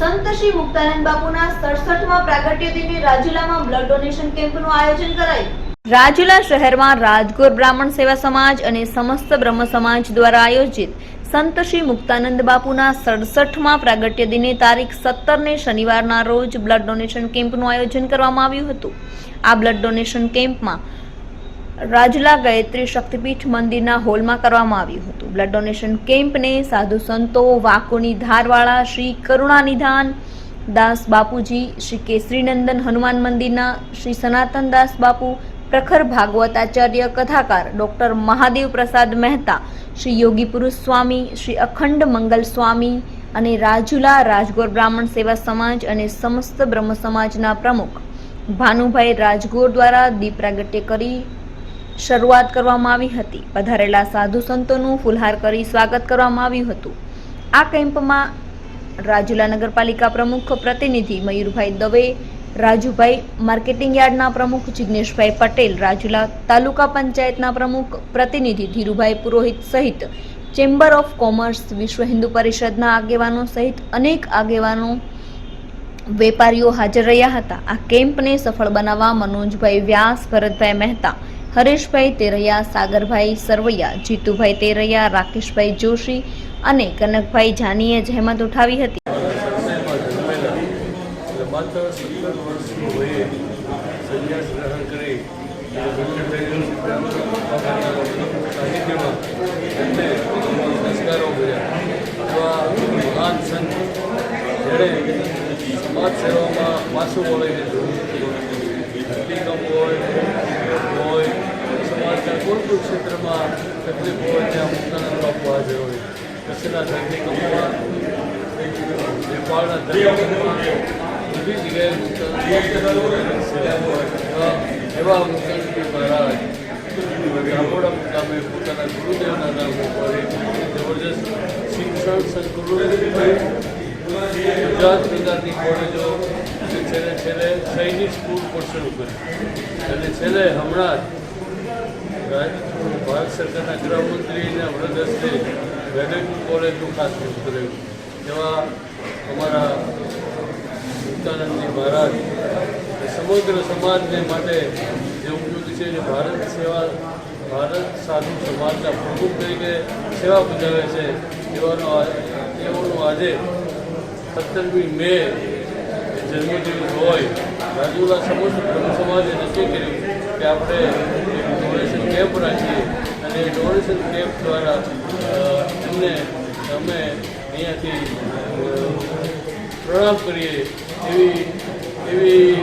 સંત શ્રી મુક્તાનંદ બાપુના સડસઠમાં પ્રાગટ્ય દિને રાજુલામાં બ્લડ ડોનેશન કેમ્પનું આયોજન કરાયું. રાજુલા શહેરમાં રાજગોર બ્રાહ્મણ સેવા સમાજ અને સમસ્ત બ્રહ્મ સમાજ દ્વારા આયોજિત સંત શ્રી મુક્તાનંદ બાપુના સડસઠમાં પ્રાગટ્ય દિને તારીખ સત્તરને શનિવારના રોજ બ્લડ ડોનેશન કેમ્પનું આયોજન કરવામાં આવ્યું હતું. આ બ્લડ ડોનેશન કેમ્પમાં રાજુલા ગાયત્રી શક્તિપીઠ મંદિરના હોલમાં કરવામાં આવ્યું હતું. બ્લડ ડોનેશન કેમ્પને સાધુ સંતો, વાકોની ધારવાળા શ્રી કરુણાનિધાન દાસ બાપુજી, શ્રી કેસરીનંદન હનુમાન મંદિરના શ્રી સનાતન દાસ બાપુ, પ્રખર ભાગવત આચાર્ય, કથાકાર ડોક્ટર મહાદેવ પ્રસાદ મહેતા, શ્રી યોગી પુરુષ સ્વામી, શ્રી અખંડ મંગલ સ્વામી અને રાજુલા રાજગોર બ્રાહ્મણ સેવા સમાજ અને સમસ્ત બ્રહ્મ સમાજના પ્રમુખ. ભાનુભાઈ રાજગોર દ્વારા દીપ પ્રાગટ્ય કરી શરૂઆત કરવામાં આવી હતી. પધારેલા સાધુ સંતોનું ફુલહાર કરી સ્વાગત કરવામાં આવ્યું હતું. આ કેમ્પમાં રાજુલા નગરપાલિકા પ્રમુખ પ્રતિનિધિ મયુરભાઈ દવે, રાજુભાઈ માર્કેટિંગ યાર્ડના પ્રમુખ જિજ્ઞેશભાઈ પટેલ, રાજુલા તાલુકા પંચાયતના પ્રમુખ પ્રતિનિધિ ધીરુભાઈ પુરોહિત સહિત ચેમ્બર ઓફ કોમર્સ, વિશ્વ હિન્દુ પરિષદના આગેવાનો સહિત અનેક આગેવાનો વેપારીઓ હાજર રહ્યા હતા. આ કેમ્પને સફળ બનાવવા મનોજભાઈ વ્યાસ, ભરતભાઈ મહેતા હરેશભાઈ તેરૈયા, સાગરભાઈ સરવૈયા, જીતુભાઈ તેરૈયા, રાકેશભાઈ જોશી અને કનકભાઈ જાનીએ જહેમત ઉઠાવી હતી. સમાજ સેવામાં પાછું માત્ર સત્તર વર્ષની વયે સંન્યાસ ગ્રહણ કરી અને સાહિત્યમાં એમને સંસ્કારો કર્યા એવા મહાન સંત જેણે સમાજ સેવામાં માસું વળીને ધરતીકંપ હોય હોય સમાજના કોઈ પણ ક્ષેત્રમાં તકલીફ હોય ત્યાં મુક્તાનંદ જરૂરી કચ્છના ધરતીકંપમાં નેપાળના બધી જગ્યાએ એવા મુક્તાનંદજી મહારાજ પોતાના ગુરુદેવના નામ ઉપર જબરજસ્ત શિક્ષણ ગુજરાત પ્રકારની કોલેજો છેલ્લે છેલ્લે સૈનિક સ્કૂલ પણ કરી અને છેલ્લે હમણાં ભારત સરકારના ગૃહમંત્રીના વરદસ્તે વેદેકુલ કોલેજનું ખાસ કર્યું. એવા અમારા મુક્તાનંદજી મહારાજ સમગ્ર સમાજને માટે જે ઉપયોગી છે જે ભારત સેવા, ભારત સાધુ સમાજના પ્રમુખ તરીકે સેવા બજાવે છે. એવાનો આ- આજે સત્તરમી મે જન્મદિવસ હોય. રાજુલા બ્રહ્મ સમાજે નક્કી કર્યું કે આપણે ડોનેશન કેમ્પ રાખીએ અને એ ડોનેશન કેમ્પ દ્વારા એમને અમે અહીંયાથી પ્રણામ કરીએ એવી એવી,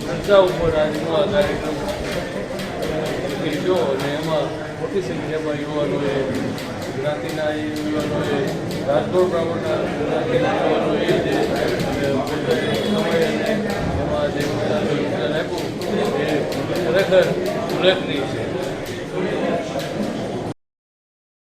ચર્ચા ઉપર આજનો આ કાર્યક્રમ લીધો અને એમાં મોટી સંખ્યામાં યુવાનોએ ગુજરાતીના યુવાનોએ રાજકોટ બ્રાહ્મણના ગુજરાતીના યુવાનોએ જે સમય અને એમાં જે યોગદાન આપ્યું એ ખરેખર ઉલ્લેખનીય છે.